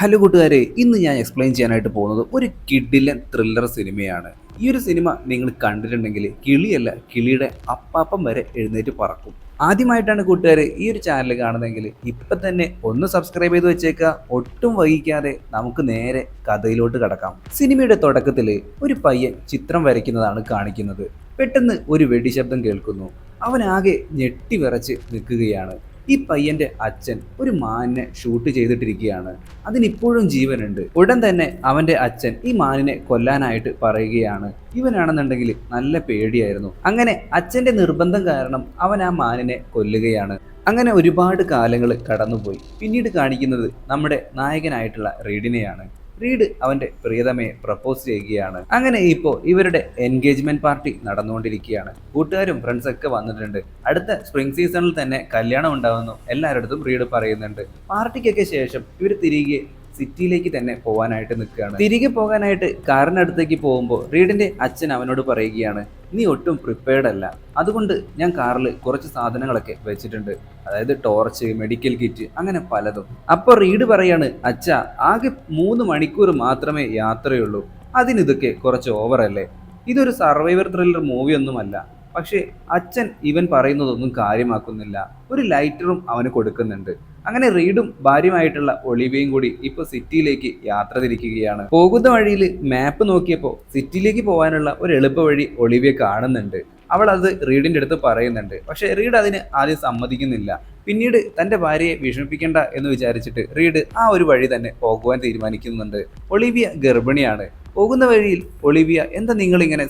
Hello കൂട്ടുകാരെ ഇന്ന് ഞാൻ എക്സ്പ്ലെയിൻ ചെയ്യാനായിട്ട് പോകുന്നത് ഒരു കിഡിലൻ ത്രില്ലർ സിനിമയാണ്. ഈ ഒരു സിനിമ നിങ്ങൾ കണ്ടിട്ടുണ്ടെങ്കിൽ കിളിയല്ല കിളിയുടെ അപ്പാപ്പം വരെ എഴുന്നേറ്റ് പറക്കും. ആദ്യമായിട്ടാണ് കൂട്ടുകാരെ ഈ ഒരു ചാനൽ കാണുന്നതെങ്കിൽ ഇപ്പം തന്നെ ഒന്ന് സബ്സ്ക്രൈബ് ചെയ്ത് വെച്ചേക്കുക. ഒട്ടും വൈകിക്കാതെ നമുക്ക് നേരെ കഥയിലോട്ട് കടക്കാം. സിനിമയുടെ തുടക്കത്തിൽ ഒരു പയ്യൻ ചിത്രം വരയ്ക്കുന്നതാണ് കാണിക്കുന്നത്. പെട്ടെന്ന് ഒരു വെടിശബ്ദം കേൾക്കുന്നു. അവനാകെ ഞെട്ടി വിറച്ച് നിൽക്കുകയാണ്. ഈ പയ്യന്റെ അച്ഛൻ ഒരു മാനിനെ ഷൂട്ട് ചെയ്തിട്ടിരിക്കുകയാണ്. അതിനിപ്പോഴും ജീവനുണ്ട്. ഉടൻ തന്നെ അവന്റെ അച്ഛൻ ഈ മാനിനെ കൊല്ലാനായിട്ട് പറയുകയാണ്. ഇവനാണെന്നുണ്ടെങ്കിൽ നല്ല പേടിയായിരുന്നു. അങ്ങനെ അച്ഛന്റെ നിർബന്ധം കാരണം അവൻ ആ മാനിനെ കൊല്ലുകയാണ്. അങ്ങനെ ഒരുപാട് കാലങ്ങൾ കടന്നുപോയി. പിന്നീട് കാണിക്കുന്നത് നമ്മുടെ നായകനായിട്ടുള്ള റീഡിനെയാണ്. റീഡ് അവന്റെ പ്രിയതമയെ പ്രപ്പോസ് ചെയ്യുകയാണ്. അങ്ങനെ ഇപ്പോൾ ഇവരുടെ എൻഗേജ്മെന്റ് പാർട്ടി നടന്നുകൊണ്ടിരിക്കുകയാണ്. കൂട്ടുകാരും ഫ്രണ്ട്സ് ഒക്കെ വന്നിട്ടുണ്ട്. അടുത്ത സ്പ്രിംഗ് സീസണിൽ തന്നെ കല്യാണം ഉണ്ടാവുന്നു. എല്ലാവരുടെ റീഡ് പറയുന്നുണ്ട്. പാർട്ടിക്കൊക്കെ ശേഷം ഇവർ തിരികെ സിറ്റിയിലേക്ക് തന്നെ പോകാനായിട്ട് നിൽക്കുകയാണ്. തിരികെ പോകാനായിട്ട് കാറിനടുത്തേക്ക് പോകുമ്പോൾ റീഡിന്റെ അച്ഛൻ അവനോട് പറയുകയാണ് നീ ഒട്ടും പ്രിപ്പയർഡ് അല്ല. അതുകൊണ്ട് ഞാൻ കാറിൽ കുറച്ച് സാധനങ്ങളൊക്കെ വെച്ചിട്ടുണ്ട്. അതായത് ടോർച്ച് മെഡിക്കൽ കിറ്റ് അങ്ങനെ പലതും. അപ്പോൾ റീഡ് പറയാണ് അച്ഛ ആകെ മൂന്ന് മണിക്കൂർ മാത്രമേ യാത്രയുള്ളൂ. അതിനിതൊക്കെ കുറച്ച് ഓവറല്ലേ ഇതൊരു സർവൈവർ ത്രില്ലർ മൂവി ഒന്നുമല്ല പക്ഷേ അച്ഛൻ ഇവൻ പറയുന്നതൊന്നും കാര്യമാക്കുന്നില്ല. ഒരു ലൈറ്ററും അവന് കൊടുക്കുന്നുണ്ട്. അങ്ങനെ റീഡും ഭാര്യമായിട്ടുള്ള ഒളിവയും കൂടി ഇപ്പോൾ സിറ്റിയിലേക്ക് യാത്ര തിരിക്കുകയാണ്. പോകുന്ന വഴിയിൽ മാപ്പ് നോക്കിയപ്പോൾ സിറ്റിയിലേക്ക് പോകാനുള്ള ഒരു എളുപ്പ വഴി ഒളിവിയെ കാണുന്നുണ്ട്. അവൾ അത് റീഡിന്റെ അടുത്ത് പറയുന്നുണ്ട്. പക്ഷെ റീഡ് അതിന് ആദ്യം സമ്മതിക്കുന്നില്ല. പിന്നീട് തന്റെ ഭാര്യയെ വിഷമിപ്പിക്കേണ്ട എന്ന് വിചാരിച്ചിട്ട് റീഡ് ആ ഒരു വഴി തന്നെ പോകുവാൻ തീരുമാനിക്കുന്നുണ്ട്. ഒളിവിയ ഗർഭിണിയാണ്. പോകുന്ന വഴിയിൽ ഒളിവിയ എന്താ നിങ്ങളിങ്ങനെ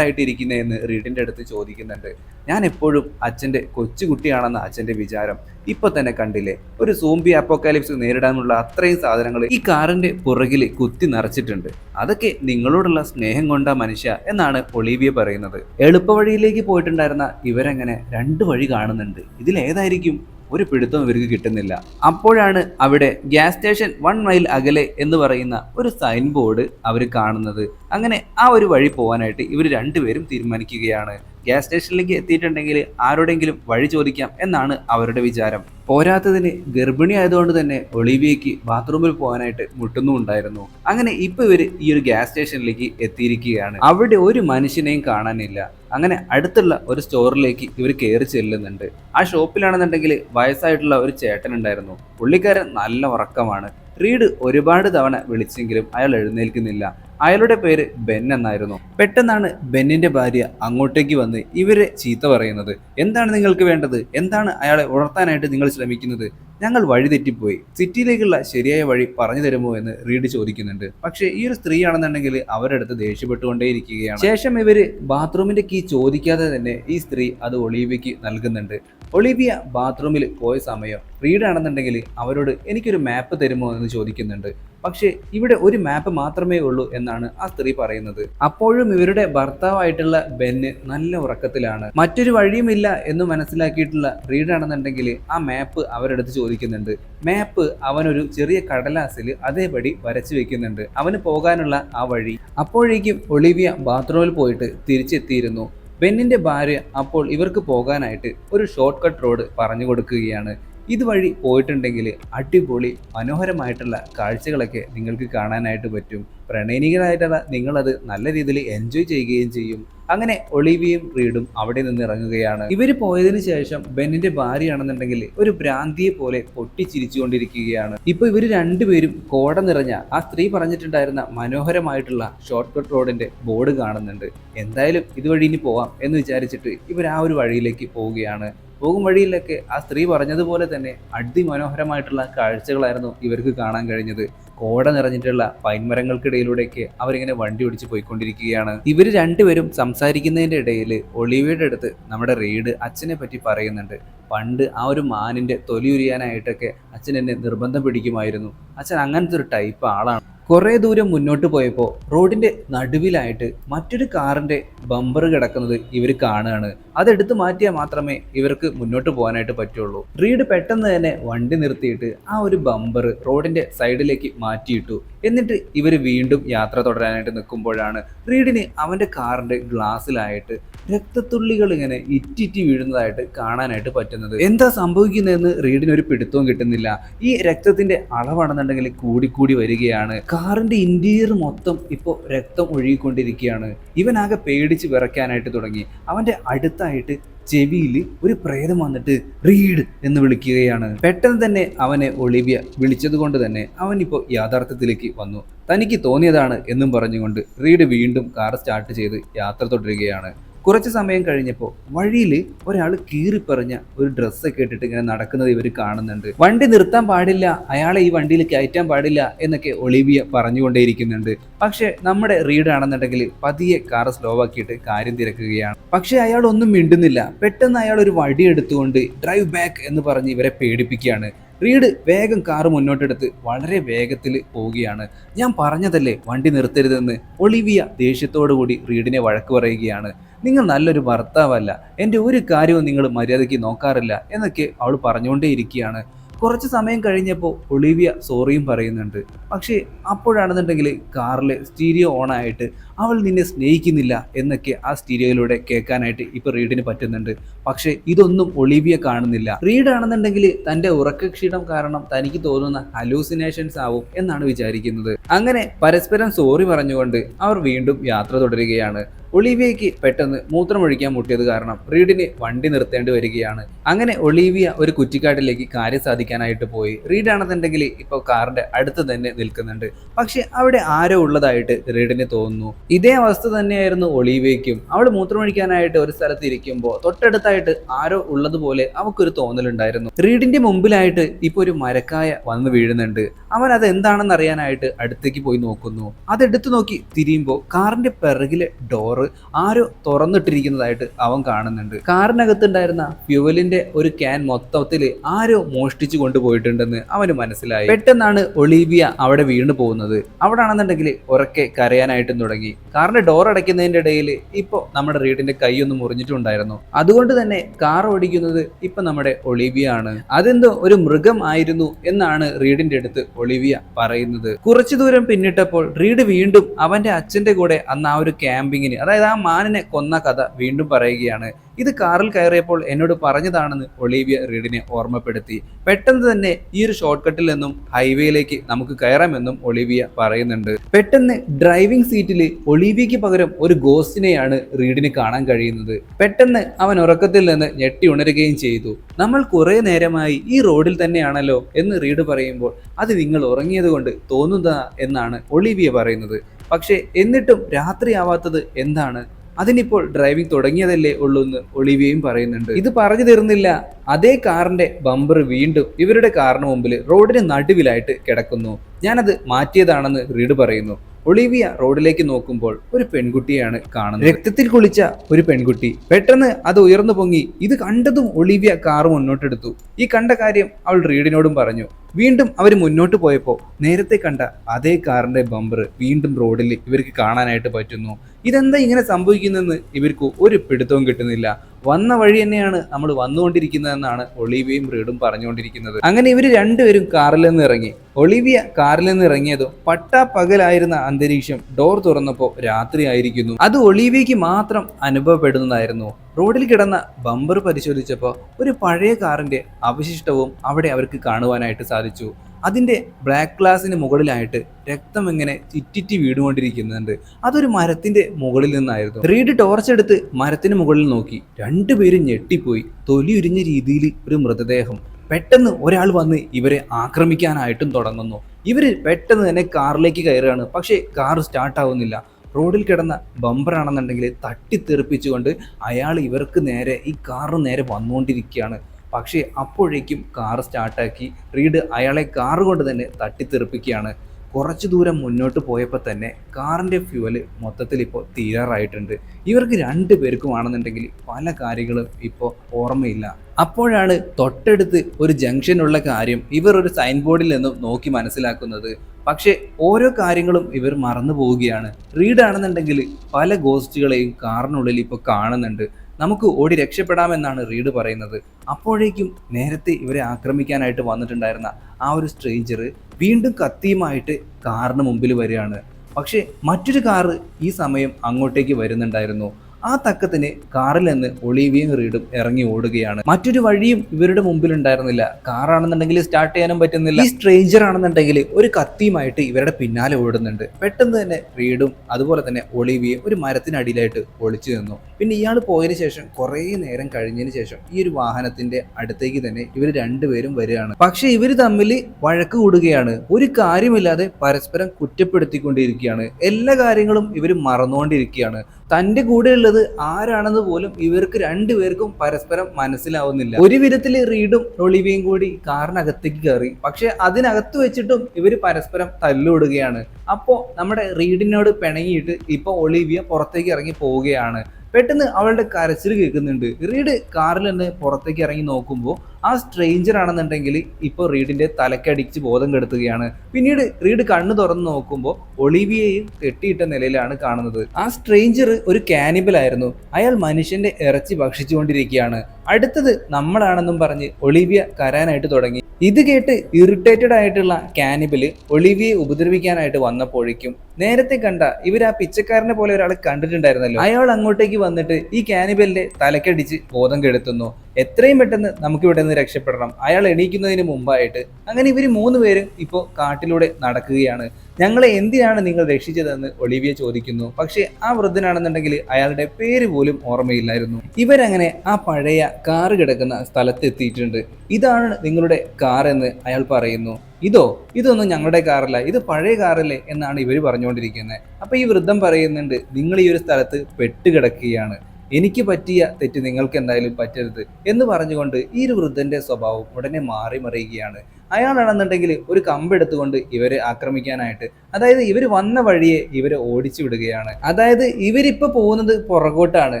ഇങ്ങനെ റീഡിന്റെ അടുത്ത് ചോദിക്കുന്നുണ്ട്. ഞാൻ എപ്പോഴും അച്ഛന്റെ കൊച്ചുകുട്ടിയാണെന്ന അച്ഛന്റെ വിചാരം. ഇപ്പൊ തന്നെ കണ്ടില്ലേ ഒരു സോംബി അപ്പോക്കാലിപ്സ് നേരിടാനുള്ള അത്രയും സാധനങ്ങൾ ഈ കാറിന്റെ പുറകിൽ കുത്തി നിറച്ചിട്ടുണ്ട്. അതൊക്കെ നിങ്ങളോടുള്ള സ്നേഹം കൊണ്ട മനുഷ്യ എന്നാണ് ഒളീവിയ പറയുന്നത്. എളുപ്പവഴിയിലേക്ക് പോയിട്ടുണ്ടായിരുന്ന ഇവരങ്ങനെ രണ്ട് വഴി കാണുന്നുണ്ട്. ഇതിലേതായിരിക്കും? ഒരു പിടുത്തം ഇവർക്ക് കിട്ടുന്നില്ല. അപ്പോഴാണ് അവിടെ ഗ്യാസ് സ്റ്റേഷൻ വൺ മൈൽ അകലെ എന്ന് പറയുന്ന ഒരു സൈൻ ബോർഡ് അവർ കാണുന്നത്. അങ്ങനെ ആ ഒരു വഴി പോകാനായിട്ട് ഇവർ രണ്ടുപേരും തീരുമാനിക്കുകയാണ്. ഗ്യാസ് സ്റ്റേഷനിലേക്ക് എത്തിയിട്ടുണ്ടെങ്കിൽ ആരോടെങ്കിലും വഴി ചോദിക്കാം എന്നാണ് അവരുടെ വിചാരം. പോരാത്തതിന് ഗർഭിണി ആയതുകൊണ്ട് തന്നെ ഒളിവിയയ്ക്ക് ബാത്റൂമിൽ പോകാനായിട്ട് മുട്ടുന്നുണ്ടായിരുന്നു അങ്ങനെ ഇപ്പൊ ഇവർ ഈ ഒരു ഗ്യാസ് സ്റ്റേഷനിലേക്ക് എത്തിയിരിക്കുകയാണ്. അവിടെ ഒരു മനുഷ്യനെയും കാണാനില്ല. അങ്ങനെ അടുത്തുള്ള ഒരു സ്റ്റോറിലേക്ക് ഇവർ കയറി ചെല്ലുന്നുണ്ട്. ആ ഷോപ്പിലാണെന്നുണ്ടെങ്കിൽ വയസ്സായിട്ടുള്ള ഒരു ചേട്ടൻ ഉണ്ടായിരുന്നു. പുള്ളിക്കാരൻ നല്ല ഉറക്കമാണ്. റീഡ് ഒരുപാട് തവണ വിളിച്ചെങ്കിലും അയാൾ എഴുന്നേൽക്കുന്നില്ല. അയാളുടെ പേര് ബെൻ എന്നായിരുന്നു. പെട്ടെന്നാണ് ബെന്നിന്റെ ഭാര്യ അങ്ങോട്ടേക്ക് വന്ന് ഇവരെ ചീത്ത പറയുന്നത്. എന്താണ് നിങ്ങൾക്ക് വേണ്ടത്? എന്താണ് അയാളെ ഉണർത്താനായിട്ട് നിങ്ങൾ ശ്രമിക്കുന്നത്? ഞങ്ങൾ വഴി തെറ്റിപ്പോയി. സിറ്റിയിലേക്കുള്ള ശരിയായ വഴി പറഞ്ഞു തരുമോ എന്ന് റീഡ് ചോദിക്കുന്നുണ്ട്. പക്ഷേ ഈ ഒരു സ്ത്രീയാണെന്നുണ്ടെങ്കിൽ അവരടുത്ത് ദേഷ്യപ്പെട്ടുകൊണ്ടേയിരിക്കുകയാണ്. ശേഷം ഇവർ ബാത്റൂമിന്റെ കീ ചോദിക്കാതെ തന്നെ ഈ സ്ത്രീ അത് ഒളിവയ്ക്ക് നൽകുന്നുണ്ട്. ഒളീവിയ ബാത്റൂമിൽ പോയ സമയം റീഡാണെന്നുണ്ടെങ്കിൽ അവരോട് എനിക്കൊരു മാപ്പ് തരുമോ എന്ന് ചോദിക്കുന്നുണ്ട്. പക്ഷേ ഇവിടെ ഒരു മാപ്പ് മാത്രമേ ഉള്ളൂ എന്നാണ് ആ സ്ത്രീ പറയുന്നത്. അപ്പോഴും ഇവരുടെ ഭർത്താവായിട്ടുള്ള ബെന്ന് നല്ല ഉറക്കത്തിലാണ്. മറ്റൊരു വഴിയുമില്ല എന്ന് മനസ്സിലാക്കിയിട്ടുള്ള റീഡ് ആണെന്നുണ്ടെങ്കിൽ ആ മാപ്പ് അവരെടുത്ത് ചോദിക്കുന്നുണ്ട്. മാപ്പ് അവനൊരു ചെറിയ കടലാസിൽ അതേപടി വരച്ചു വെക്കുന്നുണ്ട്. അവന് പോകാനുള്ള ആ വഴി. അപ്പോഴേക്കും ഒളിവിയ ബാത്റൂമിൽ പോയിട്ട് തിരിച്ചെത്തിയിരുന്നു. ബെന്നിന്റെ ഭാര്യ അപ്പോൾ ഇവർക്ക് പോകാനായിട്ട് ഒരു ഷോർട്ട് കട്ട് റോഡ് പറഞ്ഞു കൊടുക്കുകയാണ്. ഇതുവഴി പോയിട്ടുണ്ടെങ്കിൽ അടിപൊളി മനോഹരമായിട്ടുള്ള കാഴ്ചകളൊക്കെ നിങ്ങൾക്ക് കാണാനായിട്ട് പറ്റും. പ്രണയനികരായിട്ടുള്ള നിങ്ങളത് നല്ല രീതിയിൽ എൻജോയ് ചെയ്യുകയും ചെയ്യും. അങ്ങനെ ഒളിവിയും റീഡും അവിടെ നിന്ന് ഇറങ്ങുകയാണ്. ഇവർ പോയതിനു ശേഷം ബെന്നിന്റെ ഭാര്യയാണെന്നുണ്ടെങ്കിൽ ഒരു ഭ്രാന്തിയെ പോലെ പൊട്ടിച്ചിരിച്ചുകൊണ്ടിരിക്കുകയാണ്. ഇപ്പൊ ഇവർ രണ്ടുപേരും കോട നിറഞ്ഞ ആ സ്ത്രീ പറഞ്ഞിട്ടുണ്ടായിരുന്ന മനോഹരമായിട്ടുള്ള ഷോർട്ട് കട്ട് റോഡിന്റെ ബോർഡ് കാണുന്നുണ്ട്. എന്തായാലും ഇതുവഴി ഇനി പോവാം എന്ന് വിചാരിച്ചിട്ട് ഇവർ ആ ഒരു വഴിയിലേക്ക് പോവുകയാണ്. പോകും വഴിയിലൊക്കെ ആ സ്ത്രീ പറഞ്ഞതുപോലെ തന്നെ അതിമനോഹരമായിട്ടുള്ള കാഴ്ചകളായിരുന്നു ഇവർക്ക് കാണാൻ കഴിഞ്ഞത്. കോട നിറഞ്ഞിട്ടുള്ള പൈൻമരങ്ങൾക്കിടയിലൂടെയൊക്കെ അവരിങ്ങനെ വണ്ടി ഓടിച്ച് പോയിക്കൊണ്ടിരിക്കുകയാണ്. ഇവർ രണ്ടുപേരും സംസാരിക്കുന്നതിന്റെ ഇടയിൽ ഒളിവയുടെ അടുത്ത് നമ്മുടെ റീഡ് അച്ഛനെ പറ്റി പറയുന്നുണ്ട്. പണ്ട് ആ ഒരു മാനിന്റെ തൊലി ഉരിയാനായിട്ടൊക്കെ അച്ഛൻ എന്നെ നിർബന്ധം പിടിക്കുമായിരുന്നു. അച്ഛൻ അങ്ങനത്തെ ഒരു ടൈപ്പ് ആളാണ്. കുറേ ദൂരം മുന്നോട്ട് പോയപ്പോൾ റോഡിന്റെ നടുവിലായിട്ട് മറ്റൊരു കാറിന്റെ ബമ്പർ കിടക്കുന്നത് ഇവർ കാണുകയാണ്. അതെടുത്ത് മാറ്റിയാൽ മാത്രമേ ഇവർക്ക് മുന്നോട്ട് പോകാനായിട്ട് പറ്റുള്ളൂ. റീഡ് പെട്ടെന്ന് തന്നെ വണ്ടി നിർത്തിയിട്ട് ആ ഒരു ബമ്പർ റോഡിന്റെ സൈഡിലേക്ക് മാറ്റിയിട്ടു. എന്നിട്ട് ഇവർ വീണ്ടും യാത്ര തുടരാനായിട്ട് നിൽക്കുമ്പോഴാണ് റീഡിന് അവന്റെ കാറിന്റെ ഗ്ലാസ്സിലായിട്ട് രക്തത്തുള്ളികൾ ഇങ്ങനെ ഇറ്റിറ്റി വീഴുന്നതായിട്ട് കാണാനായിട്ട് പറ്റുന്നത്. എന്താ സംഭവിക്കുന്നതെന്ന് റീഡിന് ഒരു പിടുത്തവും കിട്ടുന്നില്ല. ഈ രക്തത്തിന്റെ അളവാണെന്നുണ്ടെങ്കിൽ കൂടിക്കൂടി വരികയാണ്. കാറിന്റെ ഇന്റീരിയർ മൊത്തം ഇപ്പോൾ രക്തം ഒഴുകിക്കൊണ്ടിരിക്കുകയാണ്. ഇവനാകെ പേടിച്ച് വിറയ്ക്കാനായിട്ട് തുടങ്ങി. അവന്റെ അടുത്തായിട്ട് ചെവിയിൽ ഒരു പ്രേതം വന്നിട്ട് റീഡ് എന്ന് വിളിക്കുകയാണ്. പെട്ടെന്ന് തന്നെ അവനെ ഒളിവിയ വിളിച്ചത് കൊണ്ട് തന്നെ അവൻ ഇപ്പോൾ യാഥാർത്ഥ്യത്തിലേക്ക് വന്നു. തനിക്ക് തോന്നിയതാണ് എന്നും പറഞ്ഞുകൊണ്ട് റീഡ് വീണ്ടും കാർ സ്റ്റാർട്ട് ചെയ്ത് യാത്ര തുടരുകയാണ്. കുറച്ച് സമയം കഴിഞ്ഞപ്പോൾ വഴിയിൽ ഒരാൾ കീറിപ്പറഞ്ഞ ഒരു ഡ്രസ്സൊക്കെ ഇട്ടിട്ട് ഇങ്ങനെ നടക്കുന്നത് ഇവർ കാണുന്നുണ്ട്. വണ്ടി നിർത്താൻ പാടില്ല അയാളെ ഈ വണ്ടിയിൽ കയറ്റാൻ പാടില്ല എന്നൊക്കെ ഒളിവിയ പറഞ്ഞുകൊണ്ടേയിരിക്കുന്നുണ്ട്. പക്ഷെ നമ്മുടെ റീഡ് ആണെന്നുണ്ടെങ്കിൽ പതിയെ കാർ സ്ലോ ആക്കിയിട്ട് കാര്യം തിരക്കുകയാണ്. പക്ഷെ അയാൾ ഒന്നും മിണ്ടുന്നില്ല. പെട്ടെന്ന് അയാൾ ഒരു വടി എടുത്തുകൊണ്ട് ഡ്രൈവ് ബാക്ക് എന്ന് പറഞ്ഞ് ഇവരെ പേടിപ്പിക്കുകയാണ്. റീഡ് വേഗം കാറ് മുന്നോട്ടെടുത്ത് വളരെ വേഗത്തിൽ പോവുകയാണ്. ഞാൻ പറഞ്ഞതല്ലേ വണ്ടി നിർത്തരുതെന്ന്? ഒളിവിയ ദേഷ്യത്തോടു കൂടി റീഡിനെ വഴക്ക് പറയുകയാണ്. നിങ്ങൾ നല്ലൊരു ഭർത്താവല്ല. എന്റെ ഒരു കാര്യവും നിങ്ങൾ മര്യാദയ്ക്ക് നോക്കാറില്ല എന്നൊക്കെ അവൾ പറഞ്ഞുകൊണ്ടേയിരിക്കുകയാണ്. കുറച്ച് സമയം കഴിഞ്ഞപ്പോൾ ഒളിവിയ സോറിയും പറയുന്നുണ്ട്. പക്ഷേ അപ്പോഴാണെന്നുണ്ടെങ്കിൽ കാറിൽ സ്റ്റീരിയോ ഓൺ ആയിട്ട് അവൾ നിന്നെ സ്നേഹിക്കുന്നില്ല എന്നൊക്കെ ആ സ്റ്റീരിയോയിലൂടെ കേൾക്കാനായിട്ട് ഇപ്പോൾ റീഡിന് പറ്റുന്നുണ്ട്. പക്ഷെ ഇതൊന്നും ഒളിവിയ കാണുന്നില്ല. റീഡ് ആണെന്നുണ്ടെങ്കിൽ തന്റെ ഉറക്കക്ഷീണം കാരണം തനിക്ക് തോന്നുന്ന ഹലൂസിനേഷൻസ് ആവും എന്നാണ് വിചാരിക്കുന്നത്. അങ്ങനെ പരസ്പരം സോറി പറഞ്ഞുകൊണ്ട് അവർ വീണ്ടും യാത്ര തുടരുകയാണ്. ഒളീവിയയ്ക്ക് പെട്ടെന്ന് മൂത്രമൊഴിക്കാൻ മുട്ടിയത് കാരണം റീഡിന് വണ്ടി നിർത്തേണ്ടി വരികയാണ്. അങ്ങനെ ഒളീവിയ ഒരു കുറ്റിക്കാട്ടിലേക്ക് കാര്യം സാധിക്കാനായിട്ട് പോയി. റീഡ് ആണെന്നുണ്ടെങ്കിൽ ഇപ്പോൾ കാറിന്റെ അടുത്ത് തന്നെ നിൽക്കുന്നുണ്ട്. പക്ഷെ അവിടെ ആരോ ഉള്ളതായിട്ട് റീഡിന് തോന്നുന്നു. ഇതേ അവസ്ഥ തന്നെയായിരുന്നു ഒളിവയ്ക്കും. അവൾ മൂത്രമൊഴിക്കാനായിട്ട് ഒരു സ്ഥലത്ത് ഇരിക്കുമ്പോൾ തൊട്ടടുത്തായിട്ട് ആരോ ഉള്ളതുപോലെ അവക്കൊരു തോന്നലുണ്ടായിരുന്നു. റീഡിന്റെ മുമ്പിലായിട്ട് ഇപ്പോൾ ഒരു മരക്കായ വന്ന് വീഴുന്നുണ്ട്. അവൻ അത് എന്താണെന്ന് അറിയാനായിട്ട് അടുത്തേക്ക് പോയി നോക്കുന്നു. അതെടുത്തു നോക്കി തിരിയുമ്പോൾ കാറിന്റെ പിറകിലെ ഡോറ് ആരോ തുറന്നിട്ടിരിക്കുന്നതായിട്ട് അവൻ കാണുന്നുണ്ട്. കാറിനകത്തുണ്ടായിരുന്ന ഫ്യുവലിന്റെ ഒരു ക്യാൻ മൊത്തത്തിൽ ആരോ മോഷ്ടിച്ചു കൊണ്ടുപോയിട്ടുണ്ടെന്ന് അവന് മനസ്സിലായി. പെട്ടെന്നാണ് ഒളീവിയ അവിടെ വീണു പോകുന്നത് അവിടെ ആണെന്നുണ്ടെങ്കിൽ ഉറക്കെ കരയാനായിട്ടും തുടങ്ങി. കാറിന്റെ ഡോർ അടയ്ക്കുന്നതിന്റെ ഇടയിൽ ഇപ്പോൾ നമ്മുടെ റീഡിന്റെ കൈ ഒന്ന് മുറിഞ്ഞിട്ടുണ്ടായിരുന്നു. അതുകൊണ്ട് തന്നെ കാർ ഓടിക്കുന്നത് ഇപ്പൊ നമ്മുടെ ഒളിവിയ ആണ് അതെന്തോ ഒരു മൃഗം ആയിരുന്നു എന്നാണ് റീഡിന്റെ അടുത്ത് ഒളിവിയ പറയുന്നത്. കുറച്ചു ദൂരം പിന്നിട്ടപ്പോൾ റീഡ് വീണ്ടും അവന്റെ അച്ഛന്റെ കൂടെ അന്ന് ആ ഒരു ക്യാമ്പിങ്ങിന് അതായത് ആ മാനിനെ കൊന്ന കഥ വീണ്ടും പറയുകയാണ്. ഇത് കാറിൽ കയറിയപ്പോൾ എന്നോട് പറഞ്ഞതാണെന്ന് ഒളീവിയ റീഡിനെ ഓർമ്മപ്പെടുത്തി. പെട്ടെന്ന് തന്നെ ഈ ഒരു ഷോർട്ട് കട്ടിൽ നിന്നും ഹൈവേയിലേക്ക് നമുക്ക് കയറാമെന്നും ഒളീവിയ പറയുന്നുണ്ട്. പെട്ടെന്ന് ഡ്രൈവിംഗ് സീറ്റിൽ ഒളീവിയയ്ക്ക് പകരം ഒരു ഗോസ്റ്റിനെയാണ് റീഡിന് കാണാൻ കഴിയുന്നത്. പെട്ടെന്ന് അവൻ ഉറക്കത്തിൽ നിന്ന് ഞെട്ടി ഉണരുകയും ചെയ്തു. നമ്മൾ കുറെ നേരമായി ഈ റോഡിൽ തന്നെയാണല്ലോ? എന്ന് റീഡ് പറയുമ്പോൾ അത് നിങ്ങൾ ഉറങ്ങിയത് കൊണ്ട് തോന്നുന്ന എന്നാണ് ഒളീവിയ പറയുന്നത്. പക്ഷേ എന്നിട്ടും രാത്രിയാവാത്തത് എന്താണ്? അതിനിപ്പോൾ ഡ്രൈവിംഗ് തുടങ്ങിയതല്ലേ ഉള്ളൂ എന്ന് ഒളിവിയയും പറയുന്നുണ്ട്. ഇത് പറഞ്ഞു തീർന്നില്ല. അതേ കാറിന്റെ ബമ്പർ വീണ്ടും ഇവരുടെ കാറിന് മുമ്പിൽ റോഡിന് നടുവിലായിട്ട് കിടക്കുന്നു. ഞാനത് മാറ്റിയതാണെന്ന് റീഡ് പറയുന്നു. ഒളിവിയ റോഡിലേക്ക് നോക്കുമ്പോൾ ഒരു പെൺകുട്ടിയാണ് കാണുന്നത്. രക്തത്തിൽ കുളിച്ച ഒരു പെൺകുട്ടി. പെട്ടെന്ന് അത് ഉയർന്നു പൊങ്ങി. ഇത് കണ്ടതും ഒളിവിയ കാറ് മുന്നോട്ടെടുത്തു. ഈ കണ്ട കാര്യം അവൾ റീഡിനോടും പറഞ്ഞു. വീണ്ടും അവർ മുന്നോട്ട് പോയപ്പോൾ നേരത്തെ കണ്ട അതേ കാറിന്റെ ബമ്പർ വീണ്ടും റോഡിൽ ഇവർക്ക് കാണാനായിട്ട് പറ്റുന്നു. ഇതെന്താ ഇങ്ങനെ സംഭവിക്കുന്നതെന്ന് ഇവർക്ക് ഒരു പിടുത്തവും കിട്ടുന്നില്ല. വന്ന വഴി തന്നെയാണ് നമ്മൾ വന്നുകൊണ്ടിരിക്കുന്നതെന്നാണ് ഒളിവിയയും റീഡും പറഞ്ഞുകൊണ്ടിരിക്കുന്നത്. അങ്ങനെ ഇവർ രണ്ടുപേരും കാറിൽ നിന്ന് ഇറങ്ങി. ഒളിവിയ കാറിൽ നിന്ന് ഇറങ്ങിയതും പട്ടാ പകലായിരുന്ന അന്തരീക്ഷം ഡോർ തുറന്നപ്പോൾ രാത്രി ആയിരിക്കുന്നു അത് ഒളിവിയയ്ക്ക് മാത്രം അനുഭവപ്പെടുന്നതായിരുന്നു. റോഡിൽ കിടന്ന ബമ്പർ പരിശോധിച്ചപ്പോൾ ഒരു പഴയ കാറിന്റെ അവശിഷ്ടവും അവിടെ അവർക്ക് കാണുവാനായിട്ട് സാധിച്ചു. അതിന്റെ ബ്ലാക്ക് ഗ്ലാസിന് മുകളിലായിട്ട് രക്തം ഇങ്ങനെ ചിറ്റിറ്റി വീടുകൊണ്ടിരിക്കുന്നുണ്ട് അതൊരു മരത്തിന്റെ മുകളിൽ നിന്നായിരുന്നു. റീഡ് ടോർച്ച് എടുത്ത് മരത്തിന് മുകളിൽ നോക്കി രണ്ടുപേരും ഞെട്ടിപ്പോയി. തൊലി ഉരിഞ്ഞ രീതിയിൽ ഒരു മൃതദേഹം. പെട്ടെന്ന് ഒരാൾ വന്ന് ഇവരെ ആക്രമിക്കാനായിട്ടും തുടങ്ങുന്നു. ഇവർ പെട്ടെന്ന് തന്നെ കാറിലേക്ക് കയറുകയാണ്. പക്ഷേ കാർ സ്റ്റാർട്ട് ആവുന്നില്ല റോഡിൽ കിടന്ന ബമ്പറാണെന്നുണ്ടെങ്കിൽ തട്ടിത്തെറിപ്പിച്ചുകൊണ്ട് അയാൾ ഇവർക്ക് നേരെ ഈ കാറിന് നേരെ വന്നുകൊണ്ടിരിക്കുകയാണ്. പക്ഷേ അപ്പോഴേക്കും കാർ സ്റ്റാർട്ടാക്കി. റീഡ് അയാളെ കാറ് കൊണ്ട് തന്നെ തട്ടിത്തെറിപ്പിക്കുകയാണ്. കുറച്ച് ദൂരം മുന്നോട്ട് പോയപ്പോൾ തന്നെ കാറിന്റെ ഫ്യൂവൽ മൊത്തത്തിൽ ഇപ്പോൾ തീരാറായിട്ടുണ്ട്. ഇവർക്ക് രണ്ട് പേർക്കുമാണെന്നുണ്ടെങ്കിൽ പല കാര്യങ്ങളും ഇപ്പോൾ ഓർമ്മയില്ല. അപ്പോഴാണ് തൊട്ടടുത്ത് ഒരു ജംഗ്ഷനുള്ള കാര്യം ഇവർ ഒരു സൈൻ ബോർഡിൽ നിന്നും നോക്കി മനസ്സിലാക്കുന്നത്. പക്ഷേ ഓരോ കാര്യങ്ങളും ഇവർ മറന്നു പോവുകയാണ്. റീഡ് ആണെന്നുണ്ടെങ്കിൽ പല ഗോസ്റ്റുകളെയും കാറിനുള്ളിൽ ഇപ്പോൾ കാണുന്നുണ്ട്. നമുക്ക് ഓടി രക്ഷപ്പെടാമെന്നാണ് റീഡ് പറയുന്നത്. അപ്പോഴേക്കും നേരത്തെ ഇവരെ ആക്രമിക്കാനായിട്ട് വന്നിട്ടുണ്ടായിരുന്ന ആ ഒരു സ്ട്രേഞ്ചർ വീണ്ടും കത്തിയുമായിട്ട് കാറിന് മുമ്പിൽ വരികയാണ്. പക്ഷേ മറ്റൊരു കാറ് ഈ സമയം അങ്ങോട്ടേക്ക് വരുന്നുണ്ടായിരുന്നു. ആ തക്കത്തിന് കാറിൽ നിന്ന് ഒളീവിയും റീഡും ഇറങ്ങി ഓടുകയാണ്. മറ്റൊരു വഴിയും ഇവരുടെ മുമ്പിൽ ഉണ്ടായിരുന്നില്ല കാറാണെന്നുണ്ടെങ്കിൽ സ്റ്റാർട്ട് ചെയ്യാനും പറ്റുന്നില്ല. ഈ സ്ട്രേഞ്ചർ ആണെന്നുണ്ടെങ്കിൽ ഒരു കത്തിയുമായിട്ട് ഇവരുടെ പിന്നാലെ ഓടുന്നുണ്ട്. പെട്ടെന്ന് തന്നെ റീഡും അതുപോലെ തന്നെ ഒളീവിയും ഒരു മരത്തിനടിയിലായിട്ട് ഒളിച്ചു നിന്നു. പിന്നെ ഇയാൾ പോയതിനു ശേഷം കുറേ നേരം കഴിഞ്ഞതിന് ശേഷം ഈ ഒരു വാഹനത്തിന്റെ അടുത്തേക്ക് തന്നെ ഇവർ രണ്ടുപേരും വരികയാണ്. പക്ഷെ ഇവർ തമ്മിൽ വഴക്ക് കൂടുകയാണ്. ഒരു കാര്യമില്ലാതെ പരസ്പരം കുറ്റപ്പെടുത്തിക്കൊണ്ടിരിക്കുകയാണ്. എല്ലാ കാര്യങ്ങളും ഇവർ മറന്നുകൊണ്ടിരിക്കുകയാണ്. തന്റെ കൂടെയുള്ളത് ആരാണെന്ന് പോലും ഇവർക്ക് രണ്ടുപേർക്കും പരസ്പരം മനസ്സിലാവുന്നില്ല. ഒരു വിധത്തിൽ റീഡും ഒളിവിയും കൂടി കാറിനകത്തേക്ക് കയറി. പക്ഷെ അതിനകത്ത് വെച്ചിട്ടും ഇവർ പരസ്പരം തല്ലുവിടുകയാണ്. അപ്പോ നമ്മുടെ റീഡിനോട് പിണങ്ങിയിട്ട് ഇപ്പൊ ഒളിവിയ പുറത്തേക്ക് ഇറങ്ങി പോവുകയാണ്. പെട്ടെന്ന് അവളുടെ കരച്ചിൽ കേൾക്കുന്നുണ്ട്. റീഡ് കാറിൽ നിന്ന് പുറത്തേക്ക് ഇറങ്ങി നോക്കുമ്പോൾ ആ സ്ട്രേഞ്ചർ ആണെന്നുണ്ടെങ്കിൽ ഇപ്പോൾ റീഡിന്റെ തലക്കടിച്ച് ബോധം കെടുത്തുകയാണ്. പിന്നീട് റീഡ് കണ്ണു തുറന്ന് നോക്കുമ്പോൾ ഒളിവിയെയും കെട്ടിയിട്ട നിലയിലാണ് കാണുന്നത്. ആ സ്ട്രേഞ്ചർ ഒരു കാനിബൽ ആയിരുന്നു. അയാൾ മനുഷ്യന്റെ ഇറച്ചി ഭക്ഷിച്ചുകൊണ്ടിരിക്കുകയാണ്. അടുത്തത് നമ്മളാണെന്നും പറഞ്ഞ് ഒളിവിയ കരാനായിട്ട് തുടങ്ങി. ഇത് കേട്ട് ഇറിറ്റേറ്റഡ് ആയിട്ടുള്ള കാനിബിൽ ഒളിവിയെ ഉപദ്രവിക്കാനായിട്ട് വന്നപ്പോഴേക്കും നേരത്തെ കണ്ട ഇവർ ആ പിച്ചക്കാരനെ പോലെ ഒരാൾ കണ്ടിട്ടുണ്ടായിരുന്നല്ലോ. അയാൾ അങ്ങോട്ടേക്ക് വന്നിട്ട് ഈ കാനിബലിന്റെ തലക്കടിച്ച് ബോധം കെടുത്തുന്നു. എത്രയും പെട്ടെന്ന് നമുക്ക് ഇവിടെ നിന്ന് രക്ഷപ്പെടണം. അയാൾ എണീക്കുന്നതിന് മുമ്പായിട്ട് അങ്ങനെ ഇവർ മൂന്ന് പേരും ഇപ്പോൾ കാട്ടിലൂടെ നടക്കുകയാണ്. ഞങ്ങളെ എന്തിനാണ് നിങ്ങൾ രക്ഷിച്ചതെന്ന് ഒളിവിയ ചോദിക്കുന്നു. പക്ഷേ ആ വൃദ്ധനാണെന്നുണ്ടെങ്കിൽ അയാളുടെ പേര് പോലും ഓർമ്മയില്ലായിരുന്നു. ഇവരങ്ങനെ ആ പഴയ കാറ് കിടക്കുന്ന സ്ഥലത്ത് എത്തിയിട്ടുണ്ട്. ഇതാണ് നിങ്ങളുടെ കാർ എന്ന് അയാൾ പറയുന്നു. ഇതോ? ഇതൊന്നും ഞങ്ങളുടെ കാറല്ല. ഇത് പഴയ കാറല്ലേ എന്നാണ് ഇവർ പറഞ്ഞുകൊണ്ടിരിക്കുന്നത്. അപ്പൊ ഈ വൃദ്ധം പറയുന്നുണ്ട് നിങ്ങൾ ഈ ഒരു സ്ഥലത്ത് പെട്ടുകിടക്കുകയാണ്. എനിക്ക് പറ്റിയ തെറ്റ് നിങ്ങൾക്ക് എന്തായാലും പറ്റരുത് എന്ന് പറഞ്ഞുകൊണ്ട് ഈ ഒരു വൃദ്ധന്റെ സ്വഭാവം ഉടനെ മാറി മറിയുകയാണ്. അയാളാണെന്നുണ്ടെങ്കിൽ ഒരു കമ്പെടുത്തുകൊണ്ട് ഇവരെ ആക്രമിക്കാനായിട്ട് അതായത് ഇവർ വന്ന വഴിയെ ഇവരെ ഓടിച്ചു വിടുകയാണ്. അതായത് ഇവരിപ്പോ പോകുന്നത് പുറകോട്ടാണ്.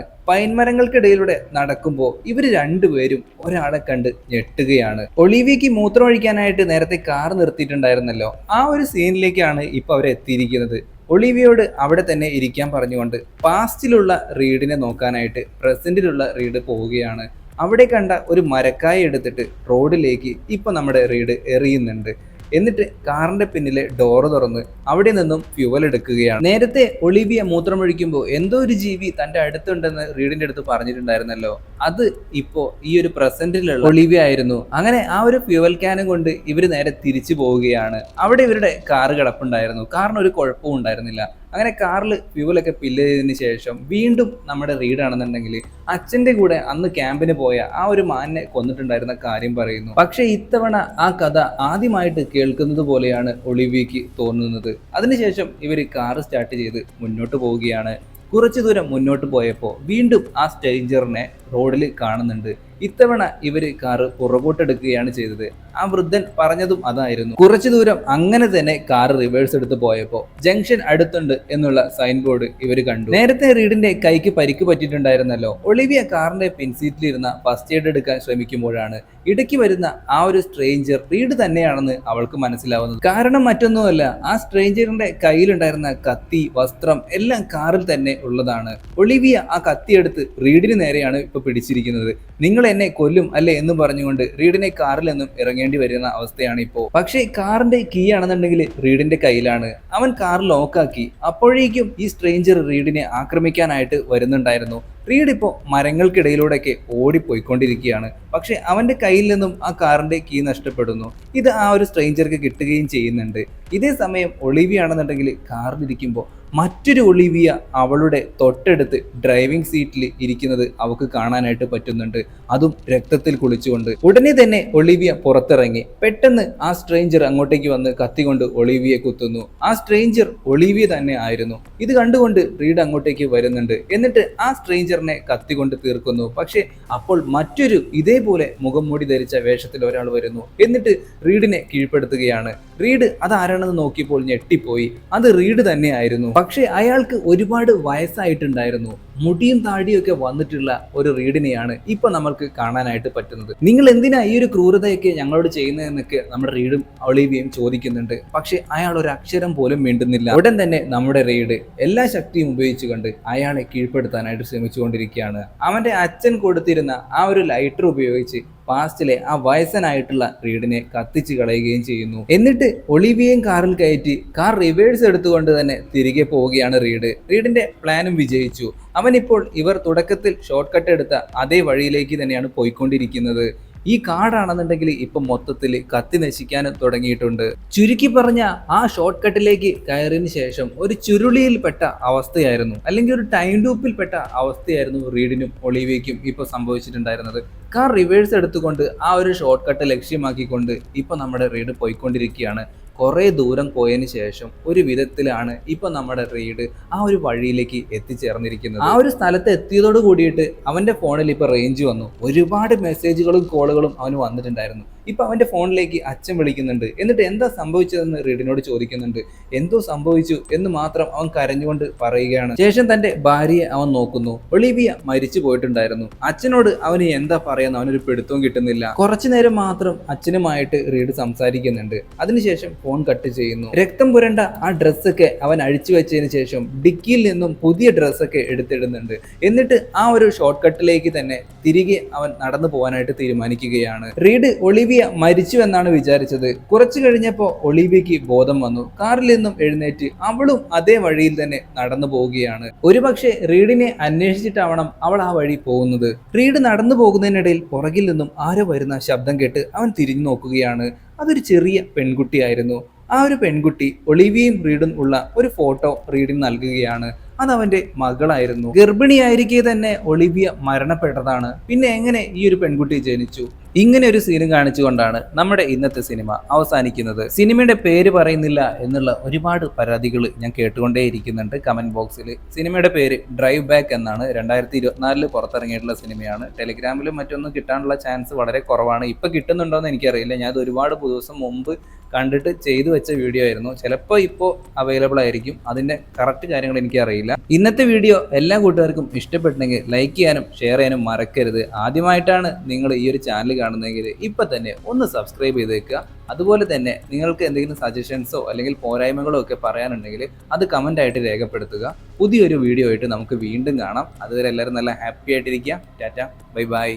പൈൻമരങ്ങൾക്കിടയിലൂടെ നടക്കുമ്പോൾ ഇവർ രണ്ടുപേരും ഒരാളെ കണ്ട് ഞെട്ടുകയാണ്. ഒളീവിയക്ക് മൂത്രമൊഴിക്കാനായിട്ട് നേരത്തെ കാർ നിർത്തിയിട്ടുണ്ടായിരുന്നല്ലോ. ആ ഒരു സീനിലേക്കാണ് ഇപ്പൊ അവർ എത്തിയിരിക്കുന്നത് ഒളിവിയോട് അവിടെ തന്നെ ഇരിക്കാൻ പറഞ്ഞുകൊണ്ട് പാസ്റ്റിലുള്ള റീഡിനെ നോക്കാനായിട്ട് പ്രസന്റിലുള്ള റീഡ് പോവുകയാണ്. അവിടെ കണ്ട ഒരു മരക്കായ എടുത്തിട്ട് റോഡിലേക്ക് ഇപ്പോൾ നമ്മുടെ റീഡ് എറിയുന്നുണ്ട്. എന്നിട്ട് കാറിന്റെ പിന്നിലെ ഡോറ് തുറന്ന് അവിടെ നിന്നും ഫ്യുവൽ എടുക്കുകയാണ്. നേരത്തെ ഒളിവിയ മൂത്രമൊഴിക്കുമ്പോൾ എന്തോ ഒരു ജീവി തന്റെ അടുത്തുണ്ടെന്ന് റീഡിന്റെ അടുത്ത് പറഞ്ഞിട്ടുണ്ടായിരുന്നല്ലോ. അത് ഇപ്പോ ഈ ഒരു പ്രസന്റിലുള്ള ഒളിവിയ ആയിരുന്നു അങ്ങനെ ആ ഒരു ഫ്യുവൽ ക്യാനും കൊണ്ട് ഇവർ നേരെ തിരിച്ചു പോവുകയാണ്. അവിടെ ഇവരുടെ കാറ് കിടപ്പുണ്ടായിരുന്നു. കാറിന് ഒരു കുഴപ്പവും ഉണ്ടായിരുന്നില്ല. അങ്ങനെ കാറിൽ ഫ്യൂവലൊക്കെ ഫില്ല് ചെയ്തതിന് ശേഷം വീണ്ടും നമ്മുടെ റീഡാണെന്നുണ്ടെങ്കിൽ അച്ഛന്റെ കൂടെ അന്ന് ക്യാമ്പിന് പോയ ആ ഒരു മാനിനെ കൊന്നിട്ടുണ്ടായിരുന്ന കാര്യം പറയുന്നു. പക്ഷേ ഇത്തവണ ആ കഥ ആദ്യമായിട്ട് കേൾക്കുന്നത് പോലെയാണ് ഒളിവിക്ക് തോന്നുന്നത്. അതിനുശേഷം ഇവർ കാർ സ്റ്റാർട്ട് ചെയ്ത് മുന്നോട്ട് പോവുകയാണ്. കുറച്ചു ദൂരം മുന്നോട്ട് പോയപ്പോൾ വീണ്ടും ആ സ്റ്റേഞ്ചറിനെ റോഡിൽ കാണുന്നുണ്ട്. ഇത്തവണ ഇവർ കാറ് പുറകോട്ടെടുക്കുകയാണ് ചെയ്തത്. ആ വൃദ്ധൻ പറഞ്ഞതും അതായിരുന്നു. കുറച്ചു ദൂരം അങ്ങനെ തന്നെ കാർ റിവേഴ്സ് എടുത്ത് പോയപ്പോൾ ജംഗ്ഷൻ അടുത്തുണ്ട് എന്നുള്ള സൈൻ ബോർഡ് ഇവർ കണ്ടു. നേരത്തെ റീഡിന്റെ കൈക്ക് പരിക്ക് പറ്റിയിട്ടുണ്ടായിരുന്നല്ലോ. ഒളിവിയ കാറിന്റെ പിൻസീറ്റിലിരുന്ന ഫസ്റ്റ് എയ്ഡ് എടുക്കാൻ ശ്രമിക്കുമ്പോഴാണ് ഇടയ്ക്ക് വരുന്ന ആ ഒരു സ്ട്രേഞ്ചർ റീഡ് തന്നെയാണെന്ന് അവൾക്ക് മനസ്സിലാവുന്നത്. കാരണം മറ്റൊന്നുമല്ല ആ സ്ട്രേഞ്ചറിന്റെ കയ്യിലുണ്ടായിരുന്ന കത്തി വസ്ത്രം എല്ലാം കാറിൽ തന്നെ ഉള്ളതാണ്. ഒളിവിയ ആ കത്തിയെടുത്ത് റീഡിന് നേരെയാണ് ഇപ്പൊ പിടിച്ചിരിക്കുന്നത്. നിങ്ങൾ എന്നെ കൊല്ലും അല്ലേ എന്ന് പറഞ്ഞുകൊണ്ട് റീഡിനെ കാറിൽ നിന്നും ഇറങ്ങേണ്ടി വരുന്ന അവസ്ഥയാണ് ഇപ്പോ. പക്ഷേ കാറിന്റെ കീ ആണെന്നുണ്ടെങ്കിൽ റീഡിന്റെ കയ്യിലാണ്. അവൻ കാർ ലോക്കാക്കി അപ്പോഴേക്കും ഈ സ്ട്രേഞ്ചർ റീഡിനെ ആക്രമിക്കാനായിട്ട് വരുന്നുണ്ടായിരുന്നു. റീഡ് ഇപ്പോൾ മരങ്ങൾക്കിടയിലൂടെയൊക്കെ ഓടിപ്പോയിക്കൊണ്ടിരിക്കുകയാണ്. പക്ഷെ അവന്റെ കയ്യിൽ നിന്നും ആ കാറിന്റെ കീ നഷ്ടപ്പെടുന്നു. ഇത് ആ ഒരു സ്ട്രേഞ്ചർക്ക് കിട്ടുകയും ചെയ്യുന്നുണ്ട്. ഇതേ സമയം ഒളിവിയാണെന്നുണ്ടെങ്കിൽ കാറിലിരിക്കുമ്പോൾ മറ്റൊരു ഒളിവിയ അവളുടെ തൊട്ടടുത്ത് ഡ്രൈവിംഗ് സീറ്റിൽ ഇരിക്കുന്നത് അവൾക്ക് കാണാനായിട്ട് പറ്റുന്നുണ്ട്. അതും രക്തത്തിൽ കുളിച്ചുകൊണ്ട്. ഉടനെ തന്നെ ഒളിവിയ പുറത്തിറങ്ങി. പെട്ടെന്ന് ആ സ്ട്രേഞ്ചർ അങ്ങോട്ടേക്ക് വന്ന് കത്തികൊണ്ട് ഒളിവിയെ കുത്തുന്നു. ആ സ്ട്രേഞ്ചർ ഒളിവിയ തന്നെ ആയിരുന്നു. ഇത് കണ്ടുകൊണ്ട് റീഡ് അങ്ങോട്ടേക്ക് വരുന്നുണ്ട്. എന്നിട്ട് ആ സ്ട്രേഞ്ചറിനെ കത്തികൊണ്ട് തീർക്കുന്നു. പക്ഷേ അപ്പോൾ മറ്റൊരു ഇതേപോലെ മുഖം മൂടി ധരിച്ച വേഷത്തിൽ ഒരാൾ വരുന്നു. എന്നിട്ട് റീഡിനെ കീഴ്പ്പെടുത്തുകയാണ്. റീഡ് അതാരാണെന്ന് നോക്കിയപ്പോൾ ഞെട്ടിപ്പോയി. അത് റീഡ് തന്നെയായിരുന്നു പക്ഷേ അയാൾക്ക് ഒരുപാട് വയസ്സായിട്ടുണ്ടായിരുന്നു. മുടിയും താടിയും ഒക്കെ വന്നിട്ടുള്ള ഒരു റീഡിനെയാണ് ഇപ്പൊ നമ്മൾക്ക് കാണാനായിട്ട് പറ്റുന്നത്. നിങ്ങൾ എന്തിനാ ഈ ഒരു ക്രൂരതയൊക്കെ ഞങ്ങളോട് ചെയ്യുന്നതെന്നൊക്കെ നമ്മുടെ റീഡും ഒളീവിയും ചോദിക്കുന്നുണ്ട്. പക്ഷെ അയാൾ ഒരു അക്ഷരം പോലും മിണ്ടുന്നില്ല. ഉടൻ തന്നെ നമ്മുടെ റീഡ് എല്ലാ ശക്തിയും ഉപയോഗിച്ചുകൊണ്ട് അയാളെ കീഴ്പ്പെടുത്താനായിട്ട് ശ്രമിച്ചുകൊണ്ടിരിക്കുകയാണ്. അവന്റെ അച്ഛൻ കൊടുത്തിരുന്ന ആ ഒരു ലൈറ്റർ ഉപയോഗിച്ച് പാസ്റ്റിലെ ആ വയസ്സനായിട്ടുള്ള റീഡിനെ കത്തിച്ചു കളയുകയും ചെയ്യുന്നു. എന്നിട്ട് ഒളിവിയെയും കാറിൽ കയറ്റി കാർ റിവേഴ്സ് എടുത്തുകൊണ്ട് തന്നെ തിരികെ പോവുകയാണ് റീഡ്. റീഡിന്റെ പ്ലാനും വിജയിച്ചു. അവനിപ്പോൾ ഇവർ തുടക്കത്തിൽ ഷോർട്ട് കട്ട് എടുത്ത അതേ വഴിയിലേക്ക് തന്നെയാണ് പോയിക്കൊണ്ടിരിക്കുന്നത്. ഈ കാടാണെന്നുണ്ടെങ്കിൽ ഇപ്പൊ മൊത്തത്തിൽ കത്തി നശിക്കാനും തുടങ്ങിയിട്ടുണ്ട്. ചുരുക്കി പറഞ്ഞ ആ ഷോർട്ട് കട്ടിലേക്ക് കയറിയതിന് ശേഷം ഒരു ചുരുളിയിൽപ്പെട്ട അവസ്ഥയായിരുന്നു. അല്ലെങ്കിൽ ഒരു ടൈം ലൂപ്പിൽപ്പെട്ട അവസ്ഥയായിരുന്നു റീഡിനും ഒളിവേക്കും ഇപ്പൊ സംഭവിച്ചിട്ടുണ്ടായിരുന്നത്. കാർ റിവേഴ്സ് എടുത്തുകൊണ്ട് ആ ഒരു ഷോർട്ട് കട്ട് ലക്ഷ്യമാക്കിക്കൊണ്ട് ഇപ്പൊ നമ്മുടെ റീഡ് പോയിക്കൊണ്ടിരിക്കുകയാണ്. കുറേ ദൂരം പോയതിന് ശേഷം ഒരു വിധത്തിലാണ് ഇപ്പൊ നമ്മുടെ റീഡ് ആ ഒരു വഴിയിലേക്ക് എത്തിച്ചേർന്നിരിക്കുന്നത്. ആ ഒരു സ്ഥലത്ത് എത്തിയതോട് കൂടിയിട്ട് അവന്റെ ഫോണിൽ ഇപ്പൊ റേഞ്ച് വന്നു. ഒരുപാട് മെസ്സേജുകളും കോളുകളും അവന് വന്നിട്ടുണ്ടായിരുന്നു. ഇപ്പൊ അവന്റെ ഫോണിലേക്ക് അച്ഛൻ വിളിക്കുന്നുണ്ട്. എന്നിട്ട് എന്താ സംഭവിച്ചതെന്ന് റീഡിനോട് ചോദിക്കുന്നുണ്ട്. എന്തോ സംഭവിച്ചു എന്ന് മാത്രം അവൻ കരഞ്ഞുകൊണ്ട് പറയുകയാണ്. ശേഷം തന്റെ ഭാര്യയെ അവൻ നോക്കുന്നു. ഒളിവിയ മരിച്ചു പോയിട്ടുണ്ടായിരുന്നു. അച്ഛനോട് അവന് എന്താ പറയുന്ന അവനൊരു പിടുത്തവും കിട്ടുന്നില്ല. കുറച്ചു നേരം മാത്രം അച്ഛനുമായിട്ട് റീഡ് സംസാരിക്കുന്നുണ്ട്. അതിനുശേഷം ഫോൺ കട്ട് ചെയ്യുന്നു. രക്തം പുരണ്ട ആ ഡ്രസ്സൊക്കെ അവൻ അഴിച്ചു വെച്ചതിന് ശേഷം ഡിക്കിയിൽ നിന്നും പുതിയ ഡ്രസ്സൊക്കെ എടുത്തിടുന്നുണ്ട്. എന്നിട്ട് ആ ഒരു ഷോർട്ട് കട്ടിലേക്ക് തന്നെ തിരികെ അവൻ നടന്നു പോകാനായിട്ട് തീരുമാനിക്കുകയാണ്. റീഡ് ഒളിവിയ മരിച്ചു എന്നാണ് വിചാരിച്ചത്. കുറച്ചു കഴിഞ്ഞപ്പോൾ ഒളിവിയയ്ക്ക് ബോധം വന്നു. കാറിൽ നിന്നും എഴുന്നേറ്റ് അവളും അതേ വഴിയിൽ തന്നെ നടന്നു പോവുകയാണ്. ഒരുപക്ഷെ റീഡിനെ അന്വേഷിച്ചിട്ടാവണം അവൾ ആ വഴി പോകുന്നത്. റീഡ് നടന്നു പോകുന്നതിനിടയിൽ പുറകിൽ നിന്നും ആരോ വരുന്ന ശബ്ദം കേട്ട് അവൻ തിരിഞ്ഞു നോക്കുകയാണ്. അതൊരു ചെറിയ പെൺകുട്ടിയായിരുന്നു. ആ ഒരു പെൺകുട്ടി ഒളിവിയും റീഡും ഉള്ള ഒരു ഫോട്ടോ റീഡിന് നൽകുകയാണ്. അത് അവന്റെ മകളായിരുന്നു. ഗർഭിണിയായിരിക്കെ തന്നെ ഒളിവിയ മരണപ്പെട്ടതാണ്. പിന്നെ എങ്ങനെ ഈ ഒരു പെൺകുട്ടി ജനിച്ചു? ഇങ്ങനെ ഒരു സീനും കാണിച്ചുകൊണ്ടാണ് നമ്മുടെ ഇന്നത്തെ സിനിമ അവസാനിക്കുന്നത്. സിനിമയുടെ പേര് പറയുന്നില്ല എന്നുള്ള ഒരുപാട് പരാതികൾ ഞാൻ കേട്ടുകൊണ്ടേയിരിക്കുന്നുണ്ട് കമന്റ് ബോക്സിൽ സിനിമയുടെ പേര് ഡ്രൈവ് ബാക്ക് എന്നാണ്. രണ്ടായിരത്തി ഇരുപത്തിനാലിൽ പുറത്തിറങ്ങിയിട്ടുള്ള സിനിമയാണ്. ടെലിഗ്രാമിലും മറ്റൊന്നും കിട്ടാനുള്ള ചാൻസ് വളരെ കുറവാണ്. ഇപ്പൊ കിട്ടുന്നുണ്ടോ എന്ന് എനിക്കറിയില്ല. ഞാൻ അത് ഒരുപാട് ദിവസം മുമ്പ് കണ്ടിട്ട് ചെയ്തു വെച്ച വീഡിയോ ആയിരുന്നു. ചിലപ്പോൾ ഇപ്പോൾ അവൈലബിൾ ആയിരിക്കും. അതിന്റെ കറക്റ്റ് കാര്യങ്ങൾ എനിക്ക് അറിയില്ല. ഇന്നത്തെ വീഡിയോ എല്ലാ കൂട്ടുകാർക്കും ഇഷ്ടപ്പെട്ടെങ്കിൽ ലൈക്ക് ചെയ്യാനും ഷെയർ ചെയ്യാനും മറക്കരുത്. ആദ്യമായിട്ടാണ് നിങ്ങൾ ഈ ഒരു ചാനൽ കാണുന്നതെങ്കിൽ ഇപ്പം തന്നെ ഒന്ന് സബ്സ്ക്രൈബ് ചെയ്തേക്കുക. അതുപോലെ തന്നെ നിങ്ങൾക്ക് എന്തെങ്കിലും സജഷൻസോ അല്ലെങ്കിൽ പോരായ്മകളോ ഒക്കെ പറയാനുണ്ടെങ്കിൽ അത് കമന്റായിട്ട് രേഖപ്പെടുത്തുക. പുതിയൊരു വീഡിയോ ആയിട്ട് നമുക്ക് വീണ്ടും കാണാം. അതുവരെ എല്ലാവരും നല്ല ഹാപ്പി ആയിട്ടിരിക്കുക. ടാറ്റ. Bye bye.